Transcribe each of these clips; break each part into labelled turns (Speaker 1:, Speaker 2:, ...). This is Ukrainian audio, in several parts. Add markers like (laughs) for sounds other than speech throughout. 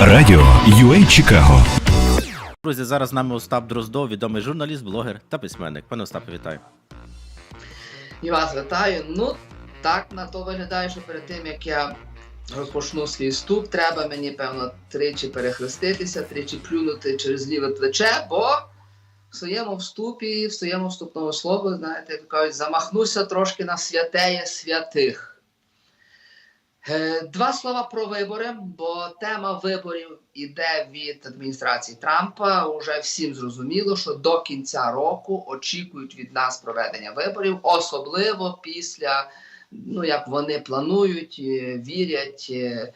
Speaker 1: Радіо UA Чикаго.
Speaker 2: Друзі, зараз з нами Остап Дроздов, відомий журналіст, блогер та письменник. Пане Остапе, вітаю.
Speaker 3: І вас вітаю. Ну, так на то виглядає, що перед тим як я розпочну свій вступ, треба мені, певно, тричі перехреститися, тричі плюнути через ліве плече, бо в своєму вступі, в своєму вступному слову, знаєте, кажуть, замахнуся трошки на святеє святих. Е, Два слова про вибори, бо тема виборів іде від адміністрації Трампа. Уже всім зрозуміло, що до кінця року очікують від нас проведення виборів, особливо після, ну як вони планують, е, вірять, е,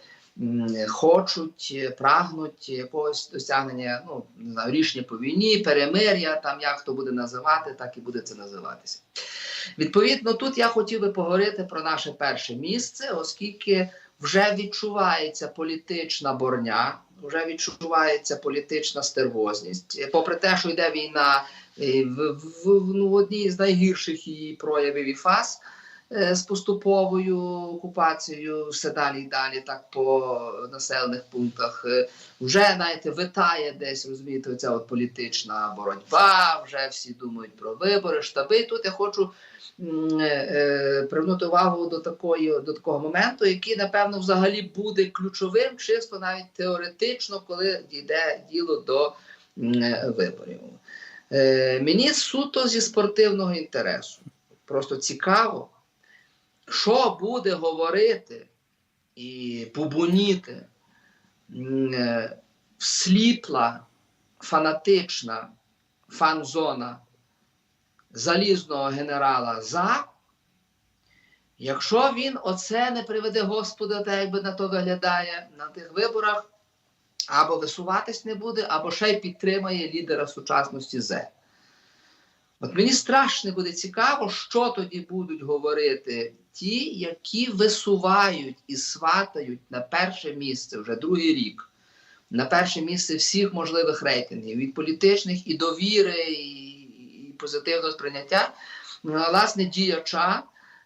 Speaker 3: хочуть, прагнуть якогось досягнення ну, не знаю, рішення по війні, перемир'я, там як хто буде називати, так і буде це називатися. Відповідно, тут я хотів би поговорити про наше перше місце, оскільки вже відчувається політична борня, вже відчувається політична стервозність. Попри те, що йде війна в, в, в ну, одній з найгірших її проявів і фаз е, з поступовою окупацією, все далі і далі, так по населених пунктах. Е, Вже знаєте, витає десь, розумієте, оця от політична боротьба, вже всі думають про вибори, штаби. Тут я хочу привернути увагу до такої до такого моменту, який напевно взагалі буде ключовим, чисто навіть теоретично, коли дійде діло до е, виборів. Е, мені суто зі спортивного інтересу. Просто цікаво, що буде говорити і е, всліпла, фанатична фан-зона залізного генерала за, якщо він оце не приведе Господа, так якби на то виглядає на тих виборах, або висуватись не буде, або ще й підтримає лідера сучасності Зе. От мені страшно буде цікаво, що тоді будуть говорити ті, які висувають і сватають на перше місце вже другий рік, на перше місце всіх можливих рейтингів, від політичних і довіри, позитивного сприйняття. Ну, Власне, діяча,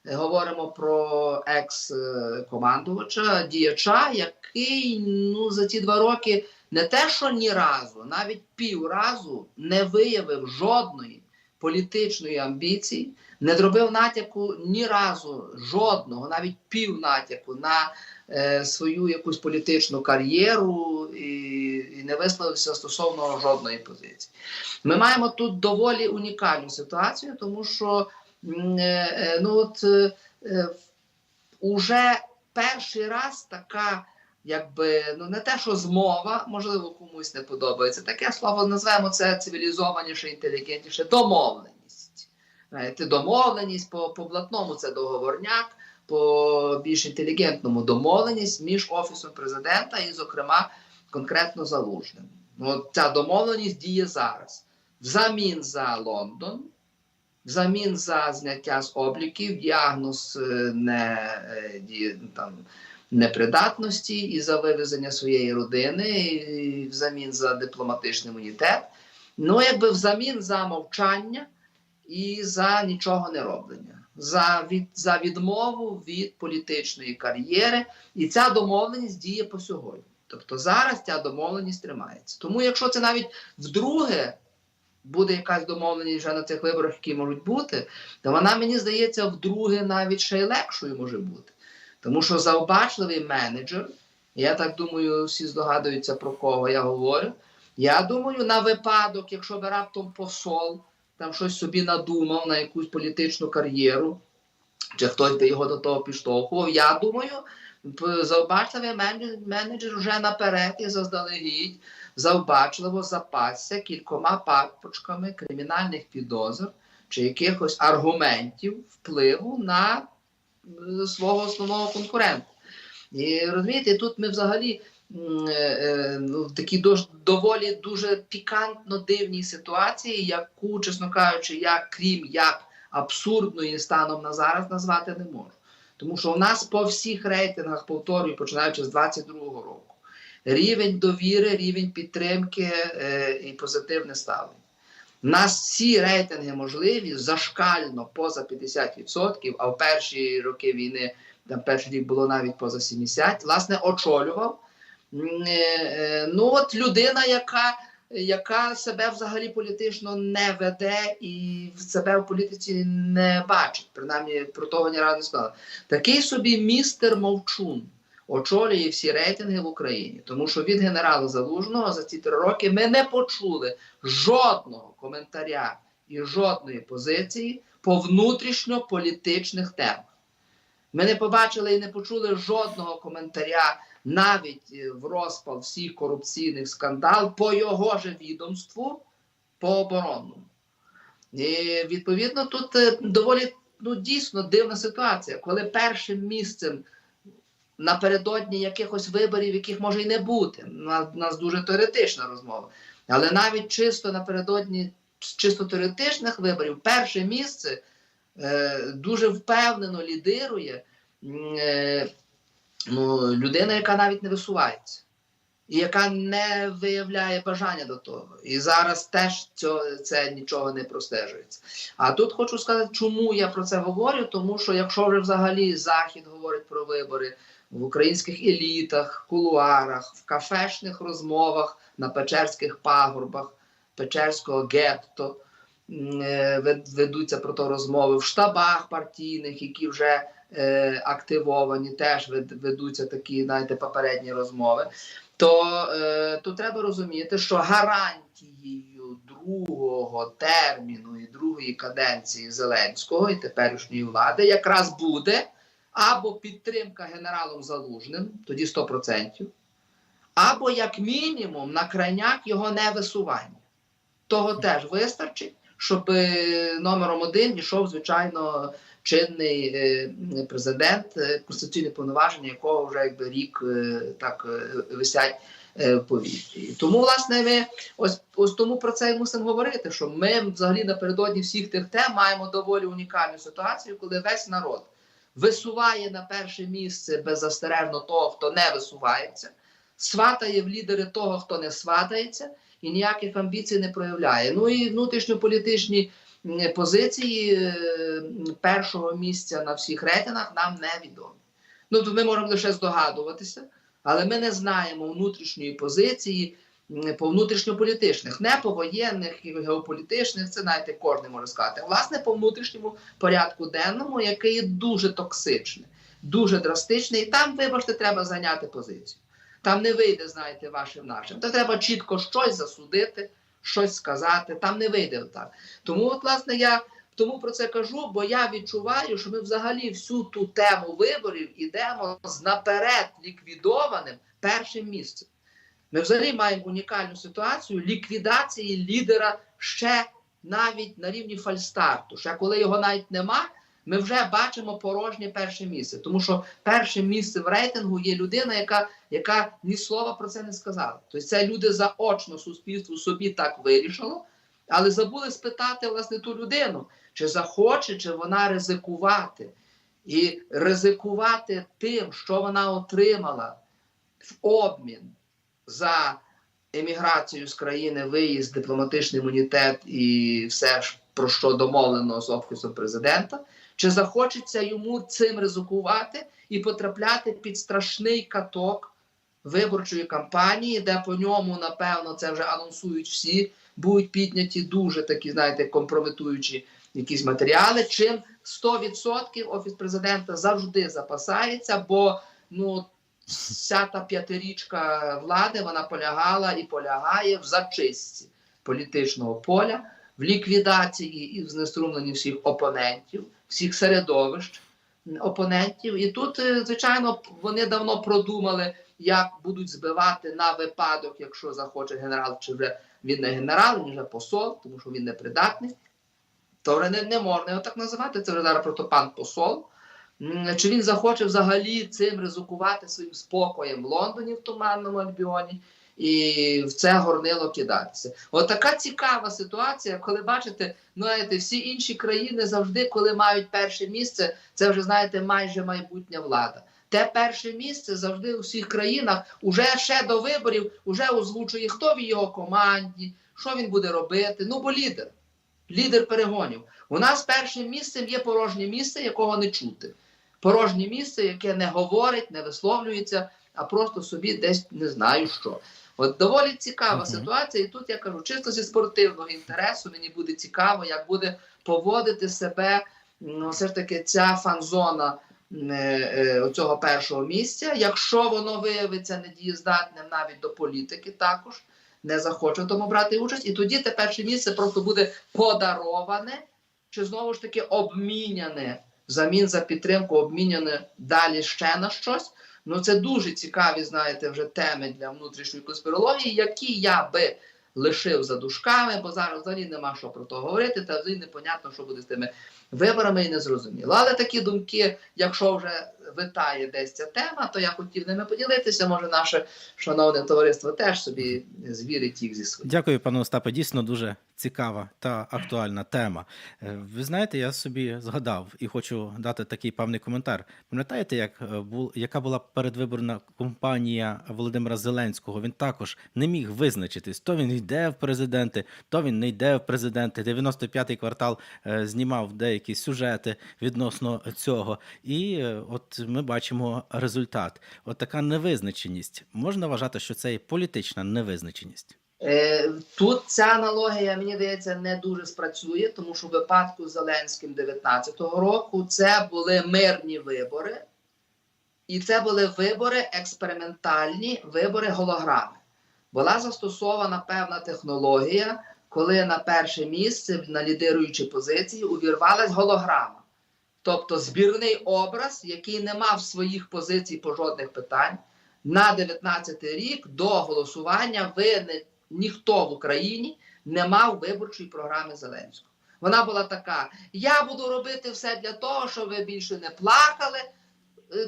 Speaker 3: е, говоримо про екс-командувача, діяча, який ну, за ці два роки не те, що ні разу, навіть півразу не виявив жодної політичної амбіції, не зробив натяку ні разу жодного, навіть пів натяку на свою якусь політичну кар'єру і, і не висловився стосовно жодної позиції. Ми маємо тут доволі унікальну ситуацію, тому що е, е, ну от е, е, уже перший раз така. Якби ну не те, що змова, можливо, комусь не подобається. Таке слово назвемо це цивілізованіше, інтелігентніше, домовленість. Знаєте, домовленість по блатному це договорняк, по більш інтелігентному домовленість між офісом президента і, зокрема, конкретно залужним. Ну, от ця домовленість діє зараз. Взамін за Лондон, взамін за зняття з обліків, діагноз е, не е, там непридатності і за вивезення своєї родини, і взамін за дипломатичний імунітет. Ну, якби взамін за мовчання і за нічого не роблення, за, від, за відмову від політичної кар'єри. І ця домовленість діє по сьогодні. Тобто зараз ця домовленість тримається. Тому, якщо це навіть вдруге буде якась домовленість вже на цих виборах, які можуть бути, то вона, мені здається, вдруге навіть ще й легшою може бути. Тому що завбачливий менеджер, я так думаю, всі здогадуються про кого я говорю. Я думаю, на випадок, якщо би раптом посол там щось собі надумав на якусь політичну кар'єру, чи хтось би його до того підштовхував, я думаю, завбачливий менеджер, вже наперед і заздалегідь завбачливо запасся кількома папочками кримінальних підозр чи якихось аргументів впливу на е, свого основного конкурента. І розумієте, тут ми взагалі в такій доволі дуже пікантно дивній ситуації, яку, чесно кажучи, я крім як абсурдної станом на зараз назвати не можу. Тому що у нас по всіх рейтингах, повторюю, починаючи з 22-го року, рівень довіри, рівень підтримки е, і позитивне ставлення. У нас всі рейтинги можливі зашкально поза 50%, а в перші роки війни, там перший рік було навіть поза 70%, власне, очолював е, е, ну от людина, яка, яка себе взагалі політично не веде і себе в політиці не бачить. Принаймні про того ні разу не сказала. Такий собі містер Мовчун очолює всі рейтинги в Україні, тому що від генерала Залужного за ці три роки ми не почули жодного коментаря і жодної позиції по внутрішньополітичних темах. Ми не побачили і не почули жодного коментаря навіть е, в розпал всіх корупційних скандал по його же відомству, по оборонному. І відповідно тут е, доволі ну, дійсно дивна ситуація, коли першим місцем напередодні якихось виборів, яких може і не бути. У нас, у нас дуже теоретична розмова. Але навіть чисто напередодні чисто теоретичних виборів, перше місце е, дуже впевнено лідирує е, ну, людина, яка навіть не висувається. І яка не виявляє бажання до того. І зараз теж цього, це нічого не простежується. А тут хочу сказати, чому я про це говорю, тому що якщо вже взагалі Захід говорить про вибори в українських елітах, кулуарах, в кафешних розмовах на Печерських пагорбах, Печерського гетто, е, вед- ведуться про то розмови в штабах партійних, які вже е, активовані, теж ведуться такі, знаєте, попередні розмови. То, е, то треба розуміти, що гарантією другого терміну і другої каденції Зеленського і теперішньої влади якраз буде або підтримка генералом Залужним, тоді 100%, або як мінімум на крайняк його не висування. Того теж вистачить, щоб е, номером один йшов, звичайно, чинний е, президент, е, конституційне повноваження, якого вже якби рік е, так висять в повітрі. Тому, власне, ми ось, ось тому про це і мусимо говорити, що ми взагалі напередодні всіх тих тем маємо доволі унікальну ситуацію, коли весь народ висуває на перше місце беззастережно того, хто не висувається, сватає в лідери того, хто не сватається, і ніяких амбіцій не проявляє. Ну і внутрішньополітичні позиції е, першого місця на всіх рейтингах нам невідомі. Ну, то ми можемо лише здогадуватися, але ми не знаємо внутрішньої позиції по внутрішньополітичних, не по воєнних і геополітичних, це знаєте, кожен може сказати. Власне по внутрішньому порядку денному, який є дуже токсичний, дуже драстичний, і там, вибачте, треба зайняти позицію. Там не вийде, знаєте, вашим нашим. Там треба чітко щось засудити, щось сказати. Там не вийде так. Тому, от, власне, я тому про це кажу, бо я відчуваю, що ми взагалі всю ту тему виборів ідемо з наперед ліквідованим першим місцем. Ми взагалі маємо унікальну ситуацію ліквідації лідера ще навіть на рівні фальстарту. Ще коли його навіть нема, ми вже бачимо порожнє перше місце. Тому що першим місцем в рейтингу є людина, яка, яка ні слова про це не сказала. Тобто це люди заочно суспільству собі так вирішило, але забули спитати власне ту людину, чи захоче, чи вона ризикувати. І ризикувати тим, що вона отримала в обмін за еміграцію з країни, виїзд, дипломатичний імунітет і все про що домовлено з офісом президента, чи захочеться йому цим ризикувати і потрапляти під страшний каток виборчої кампанії, де по ньому, напевно, це вже анонсують всі, будуть підняті дуже такі, знаєте, компрометуючі якісь матеріали. Чим 100% офіс президента завжди запасається, бо ну вся та п'ятирічка влади вона полягала і полягає в зачистці політичного поля, в ліквідації і в знеструмленні всіх опонентів, всіх середовищ опонентів. І тут, е, звичайно, вони давно продумали, як будуть збивати на випадок, якщо захоче генерал, чи вже він не генерал, він вже посол, тому що він не придатний. То вже не, не можна його так називати. Це вже зараз просто пан посол. Чи він захоче взагалі цим ризикувати своїм спокоєм в Лондоні в Туманному Альбіоні і в це горнило кидатися? От цікава ситуація, коли бачите, ну знаєте, всі інші країни завжди, коли мають перше місце, це вже знаєте, майже майбутня влада. Те перше місце завжди у всіх країнах, уже ще до виборів, уже озвучує, хто в його команді, що він буде робити. Ну, бо лідер, лідер перегонів. У нас першим місцем є порожнє місце, якого не чути порожнє місце, яке не говорить, не висловлюється, а просто собі десь не знаю що. От доволі цікава
Speaker 2: Мгм.
Speaker 3: ситуація, і тут я кажу, чисто зі спортивного інтересу мені буде цікаво, як буде поводити себе ну, все ж таки ця фан-зона е, е, оцього першого місця. Якщо воно виявиться недієздатним навіть до політики, також не захоче в тому брати участь, і тоді те перше місце просто буде подароване, чи знову ж таки обміняне взамін за підтримку, обміняне далі ще на щось. Ну це дуже цікаві, знаєте, вже теми для внутрішньої конспірології, які я би лишив за дужками, бо зараз взагалі нема що про то говорити, та взагалі непонятно, що буде з тими виборами і не зрозуміло. Але такі думки, якщо вже витає десь ця тема, то я хотів ними поділитися. Може, наше шановне товариство теж собі звірить їх зі своїм.
Speaker 2: Дякую, пане Остапе. Дійсно дуже цікава та актуальна тема. Е, Ви знаєте, я собі згадав і хочу дати такий певний коментар. Пам'ятаєте, як е, бу- яка була передвиборна кампанія Володимира Зеленського? Він також не міг визначитись, то він йде в президенти, то він не йде в президенти. 95-й квартал е, знімав деякі сюжети відносно цього. І е, ми бачимо результат. От така невизначеність. Можна вважати, що це і політична невизначеність.
Speaker 3: Е, Тут ця аналогія, мені здається, не дуже спрацює, тому що в випадку з Зеленським 19-го року це були мирні вибори, і це були вибори експериментальні, вибори голограми. Була застосована певна технологія, коли на перше місце на лідируючі позиції увірвалась голограма. Тобто збірний образ, який не мав своїх позицій по жодних питань, на 19 рік до голосування ви не, ніхто в Україні не мав виборчої програми Зеленського. Вона була така: я буду робити все для того, щоб ви більше не плакали,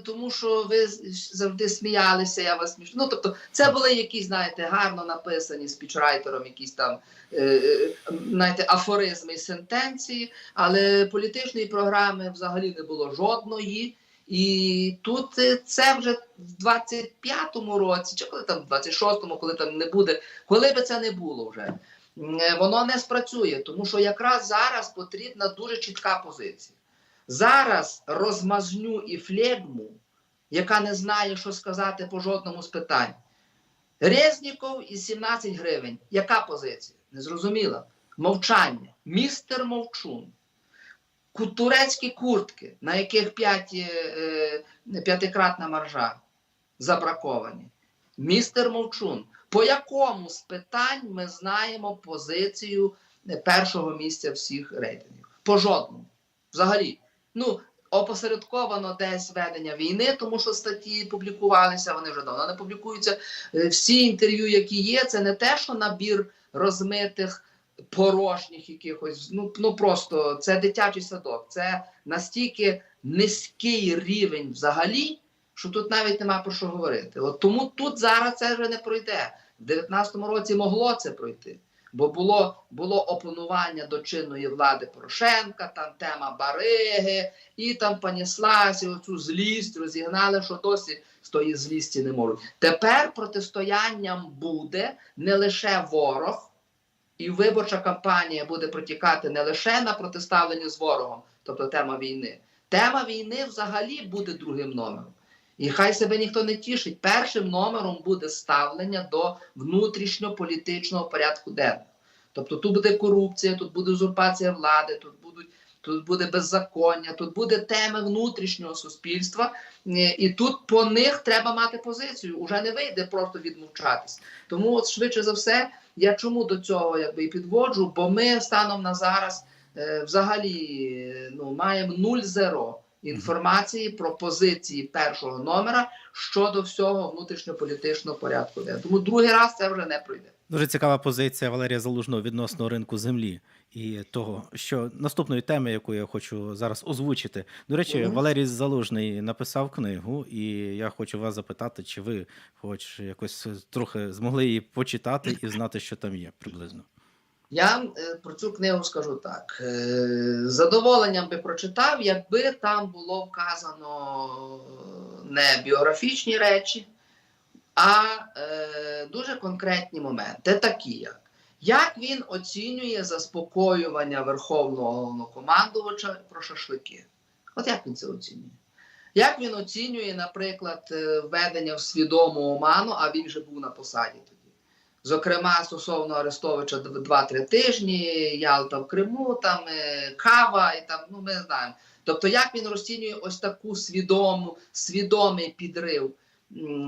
Speaker 3: тому що ви завжди сміялися, я вас смішу. Ну, тобто, це були якісь, знаєте, гарно написані спічрайтером, якісь там е, е, знаєте, афоризми і сентенції, але політичної програми взагалі не було жодної. І тут е, це вже в 25-му році, чи коли там, в 26-му, коли там не буде, коли би це не було вже, е, воно не спрацює, тому що якраз зараз потрібна дуже чітка позиція. Зараз розмазню і флегму, яка не знає, що сказати по жодному з питань. Резніков і 17 гривень. Яка позиція? Незрозуміла. Мовчання. Містер Мовчун. Турецькі куртки, на яких е, е, п'ятикратна маржа забраковані. Містер Мовчун. По якому з питань ми знаємо позицію першого місця всіх рейтингів? По жодному. Взагалі. Ну, опосередковано десь ведення війни, тому що статті публікувалися, вони вже давно не публікуються. Е, Всі інтерв'ю, які є, це не те, що набір розмитих порожніх якихось. Ну, ну просто це дитячий садок. Це настільки низький рівень взагалі, що тут навіть нема про що говорити. От тому тут зараз це вже не пройде. В 19-му році могло це пройти. Бо було, було опонування до чинної влади Порошенка, там тема Бариги, і там понеслася оцю злість, розігнали, що досі з тої злісті не можуть. Тепер протистоянням буде не лише ворог, і виборча кампанія буде протікати не лише на протиставленні з ворогом, тобто тема війни. Тема війни взагалі буде другим номером. І хай себе ніхто не тішить. Першим номером буде ставлення до внутрішньополітичного порядку денного. Тобто тут буде корупція, тут буде узурпація влади, тут будуть. Тут буде беззаконня, тут буде теми внутрішнього суспільства, е, і тут по них треба мати позицію. Уже не вийде просто відмовчатись. Тому, от швидше за все, я чому до цього якби і підводжу? Бо ми станом на зараз е, взагалі е, ну, маємо нуль зеро інформації про позиції першого номера щодо всього внутрішньополітичного порядку. Тому другий раз це вже не пройде.
Speaker 2: Дуже цікава позиція Валерія Залужного відносно ринку землі і того, що наступної теми, яку я хочу зараз озвучити. До речі,
Speaker 3: Мгм.
Speaker 2: Валерій Залужний написав книгу, і я хочу вас запитати, чи ви хоч якось трохи змогли її почитати і знати, що там є приблизно.
Speaker 3: Я е, про цю книгу скажу так: е, з задоволенням би прочитав, якби там було вказано не біографічні речі, а е, дуже конкретні моменти, такі як. Як він оцінює заспокоювання Верховного головнокомандувача про шашлики? От як він це оцінює? Як він оцінює, наприклад, е, введення в свідому оману, а він же був на посаді тоді. Зокрема, стосовно Арестовича д- 2-3 тижні, Ялта в Криму, там е, кава, і там, ну ми знаємо. Тобто, як він розцінює ось таку свідому, свідомий підрив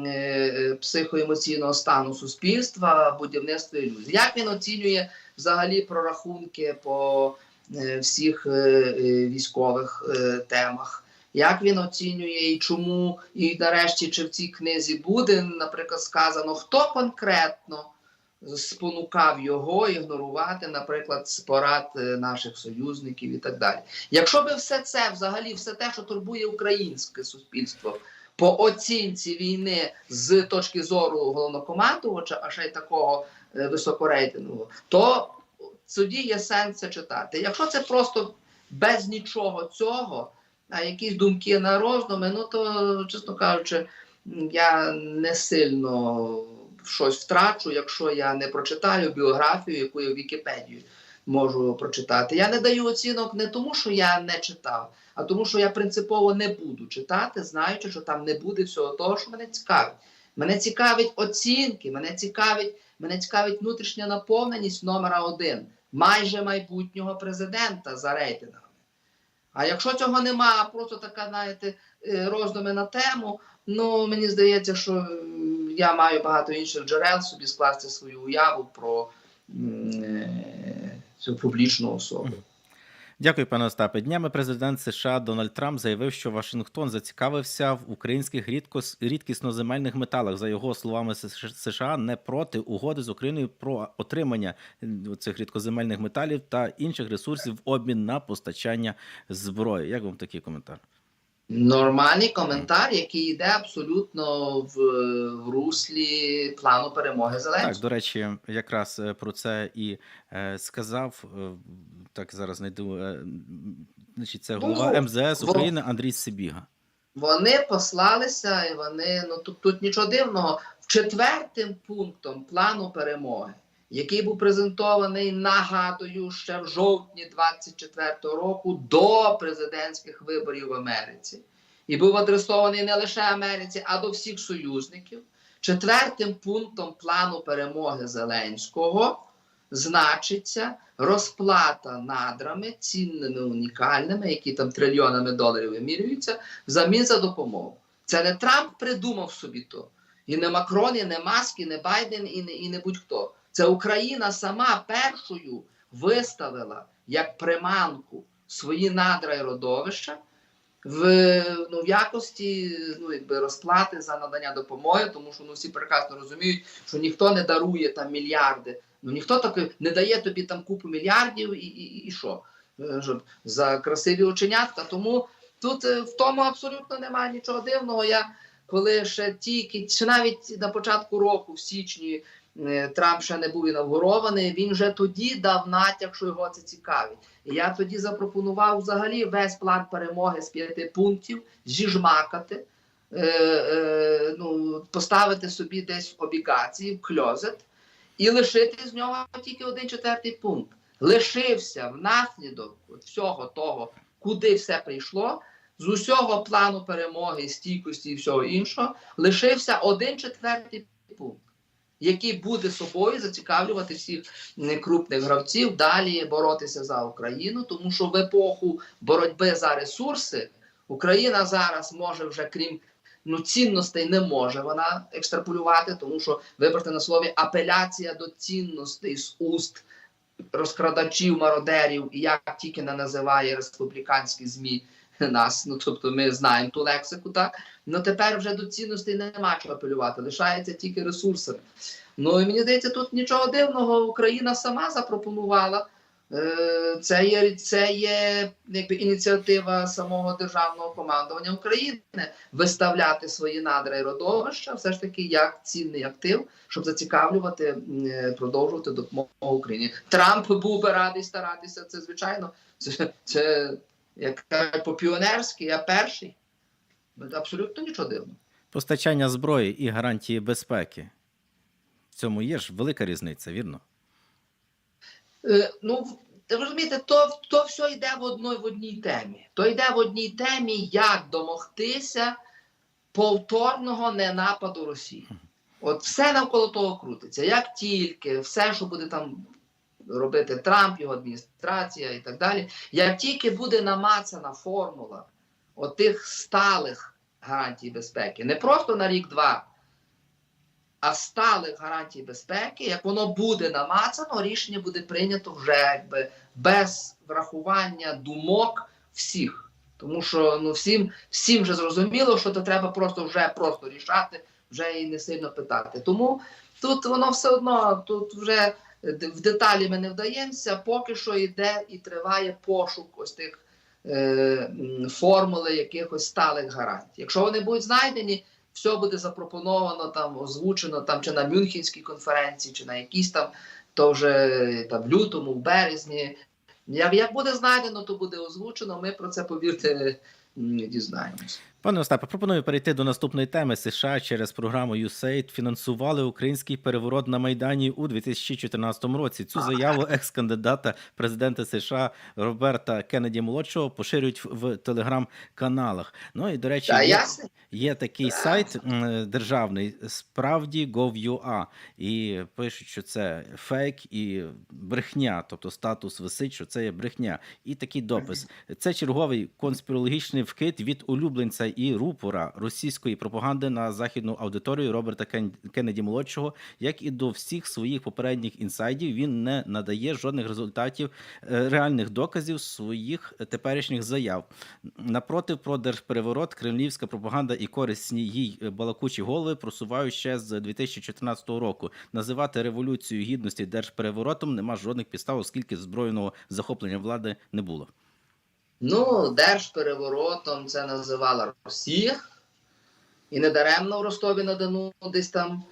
Speaker 3: е, психоемоційного стану суспільства, будівництва ілюзій? Як він оцінює взагалі прорахунки по е, всіх е, е, військових е, темах? Як він оцінює і чому, і нарешті, чи в цій книзі буде, наприклад, сказано, хто конкретно спонукав його ігнорувати, наприклад, з порад е, наших союзників і так далі. Якщо би все це, взагалі, все те, що турбує українське суспільство по оцінці війни з точки зору головнокомандувача, а ще й такого е, то тоді є сенс це читати. Якщо це просто без нічого цього, а якісь думки на роздуми, ну то, чесно кажучи, я не сильно щось втрачу, якщо я не прочитаю біографію, яку я в Вікіпедії можу прочитати. Я не даю оцінок не тому, що я не читав, а тому, що я принципово не буду читати, знаючи, що там не буде всього того, що мене цікавить. Мене цікавить оцінки, мене цікавить, мене цікавить внутрішня наповненість номера один, майже майбутнього президента за рейтингами. А якщо цього нема, просто така, знаєте, е, роздуми на тему, ну мені здається, що я маю багато інших джерел собі скласти свою уяву про е, цю публічну особу.
Speaker 2: Дякую, пане Остапе. Днями президент США Дональд Трамп заявив, що Вашингтон зацікавився в українських рідкос, рідкісноземельних металах. За його словами, США не проти угоди з Україною про отримання е, цих рідкоземельних металів та інших ресурсів в обмін на постачання зброї. Як вам такий коментар?
Speaker 3: Нормальний коментар, який йде абсолютно в, в руслі плану перемоги Зеленського.
Speaker 2: Так, до речі, якраз е, про це і е, сказав. Так, зараз знайду. е, Значить, це
Speaker 3: Ну,
Speaker 2: голова МЗС
Speaker 3: во-
Speaker 2: України Андрій Сибіга.
Speaker 3: Вони послалися, і вони ну тут, тут нічого дивного. В четвертим пунктом плану перемоги, який був презентований, нагадую, ще в жовтні 24-го року до президентських виборів в Америці, і був адресований не лише Америці, а до всіх союзників. Четвертим пунктом плану перемоги Зеленського значиться розплата надрами цінними, унікальними, які там трильйонами доларів вимірюються, взамін за допомогу. Це не Трамп придумав собі то. І не Макрон, і не Маск, і не Байден, і не, і не будь-хто. Це Україна сама першою виставила як приманку свої надра і родовища в, ну, в якості ну, якби, розплати за надання допомоги, тому що ну, всі прекрасно розуміють, що ніхто не дарує там мільярди. Ну ніхто таки не дає тобі там купу мільярдів і, і, і що? Е, За красиві оченятка. Тому тут е, в тому абсолютно немає нічого дивного. Я коли ще тільки, чи навіть на початку року, в січні, е, Трамп ще не був інавгурований, він вже тоді дав натяк, що його це цікавить. Я тоді запропонував взагалі весь план перемоги з п'яти пунктів зіжмакати, е, е, ну, поставити собі десь в облігації, в кльозет, і лишити з нього тільки один четвертий пункт. Лишився внаслідок всього того, куди все прийшло, з усього плану перемоги, стійкості і всього іншого, лишився один четвертий пункт, який буде собою зацікавлювати всіх крупних гравців далі боротися за Україну, тому що в епоху боротьби за ресурси Україна зараз може вже крім ну, цінностей не може вона екстраполювати, тому що вибрати на слові апеляція до цінностей з уст розкрадачів, мародерів, і як тільки не називає республіканські ЗМІ нас. Ну тобто ми знаємо ту лексику, так ну тепер вже до цінностей нема чого апелювати, лишається тільки ресурсами. Ну і мені здається, тут нічого дивного. Україна сама запропонувала. Е, Це є, це є якби ініціатива самого державного командування України виставляти свої надра і родовища, все ж таки як цінний актив, щоб зацікавлювати, е, продовжувати допомогу Україні. Трамп був би радий старатися. Це звичайно, це, це як кажуть, по-піонерськи, я перший. Абсолютно нічого дивного.
Speaker 2: Постачання зброї і гарантії безпеки. В цьому є ж велика різниця, вірно?
Speaker 3: Е, ну, розумієте, то, то все йде в одній в одній темі. То йде в одній темі, як домогтися повторного ненападу Росії. От все навколо того крутиться. Як тільки все, що буде там робити Трамп, його адміністрація і так далі, як тільки буде намацана формула отих сталих гарантій безпеки, не просто на рік-два, а сталих гарантій безпеки, як воно буде намацано, рішення буде прийнято вже якби без врахування думок всіх. Тому що ну, всім, всім вже зрозуміло, що то треба просто вже просто рішати, вже і не сильно питати. Тому тут воно все одно, тут вже в деталі ми не вдаємося, поки що йде і триває пошук ось тих е, формули якихось сталих гарантій. Якщо вони будуть знайдені, все буде запропоновано там, озвучено там чи на Мюнхенській конференції, чи на якійсь там, то вже там в лютому, в березні. Як, як буде знайдено, то буде озвучено. Ми про це повірте не дізнаємося.
Speaker 2: Пане Остапе, пропоную перейти до наступної теми. США через програму USAID фінансували український переворот на Майдані у 2014 році. Цю заяву (laughs) екс-кандидата президента США Роберта Кеннеді молодшого поширюють в телеграм-каналах. Ну і до речі, є, є такий сайт державний справді Gov.ua, і пишуть, що це фейк і брехня, тобто статус висить, що це є брехня. І такий допис. Це черговий конспірологічний вкид від улюбленця і рупора російської пропаганди на західну аудиторію Роберта Кен- Кеннеді молодшого, як і до всіх своїх попередніх інсайдів, він не надає жодних результатів е, реальних доказів своїх теперішніх заяв. Напротив, про держпереворот, кремлівська пропаганда і корисні їй балакучі голови просувають ще з 2014 року. Називати революцію гідності держпереворотом нема жодних підстав, оскільки збройного захоплення влади не було.
Speaker 3: Ну, держпереворотом це називала Росія. І недаремно в Ростові на Дону десь там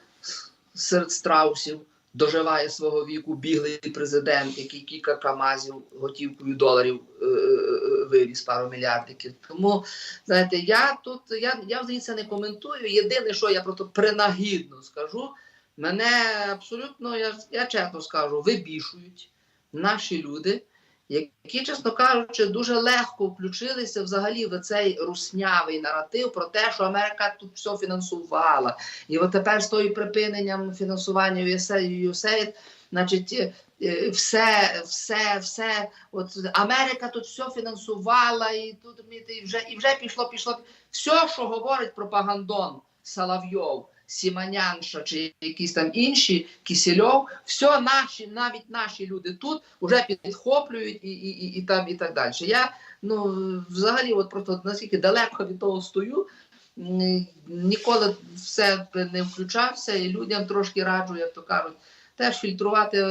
Speaker 3: серед страусів доживає свого віку біглий президент, який кілька камазів готівкою доларів е, е, вивіз пару мільярдиків. Тому, знаєте, я тут я, я це не коментую. Єдине, що я просто принагідно скажу, мене абсолютно, я, я чесно скажу, вибішують наші люди які, чесно кажучи, дуже легко включилися взагалі в цей руснявий наратив про те, що Америка тут все фінансувала. І от тепер з тою припиненням фінансування USAID, значить, е, е, все, все, все, от Америка тут все фінансувала, і тут і вже, і вже пішло, пішло. Все, що говорить пропагандон Соловйов, Сіманянша чи якісь там інші, Кісельов, все наші, навіть наші люди тут вже підхоплюють і, і, і, і там і так далі. Я ну взагалі, от просто наскільки далеко від того стою, ніколи все не включався, і людям трошки раджу, як то кажуть. Теж фільтрувати,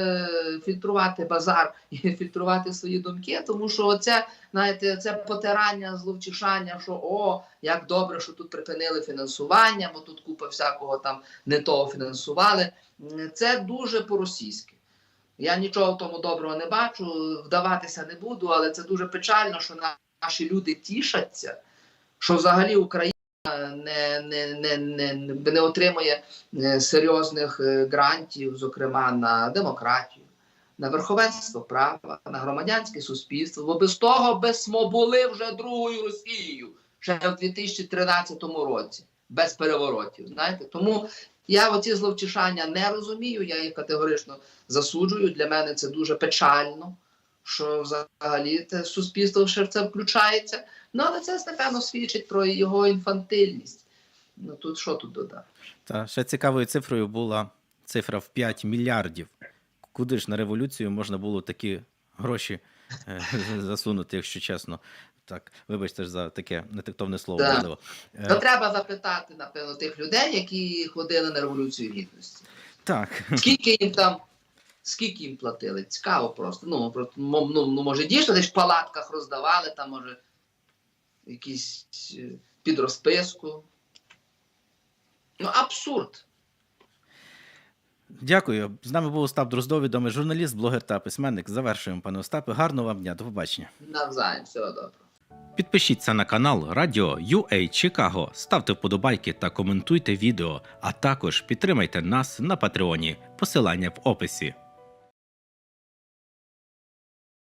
Speaker 3: фільтрувати базар (laughs) і фільтрувати свої думки, тому що оце, знаєте, це потирання, зловтішання, що о, як добре, що тут припинили фінансування, бо тут купа всякого там не того фінансували. Це дуже по-російськи. Я нічого в тому доброго не бачу, вдаватися не буду, але це дуже печально, що наші люди тішаться, що взагалі Україна не, не, не, не, не, отримує е, серйозних е, грантів, зокрема на демократію, на верховенство права, на громадянське суспільство, бо без того без ми були вже другою Росією ще в 2013 році, без переворотів. Знаєте, тому я оці зловтішання не розумію, я їх категорично засуджую. Для мене це дуже печально, що взагалі те суспільство ще в це включається. Ну але це напевно свідчить про його інфантильність. Ну тут що тут додати?
Speaker 2: Та ще цікавою цифрою була цифра в 5 мільярдів. Куди ж на революцію можна було такі гроші е, (laughs) засунути, якщо чесно. Так, вибачте ж за таке нетактовне слово.
Speaker 3: Так.
Speaker 2: можливо. Е,
Speaker 3: То треба запитати, напевно, тих людей, які ходили на революцію гідності.
Speaker 2: Так,
Speaker 3: Скільки їм там, скільки їм платили? Цікаво просто. Ну, просто, ну, ну може, дійсно десь в палатках роздавали, там, може, якісь е, під розписку. Ну, абсурд.
Speaker 2: дякую. З нами був Остап Дроздов, відомий журналіст, блогер та письменник. Завершуємо, пане Остапе. Гарного вам дня. До побачення.
Speaker 3: Навзаєм, всього доброго.
Speaker 2: Підпишіться на канал Радіо UA Чикаго, ставте вподобайки та коментуйте відео, а також підтримайте нас на Патреоні. Посилання в описі.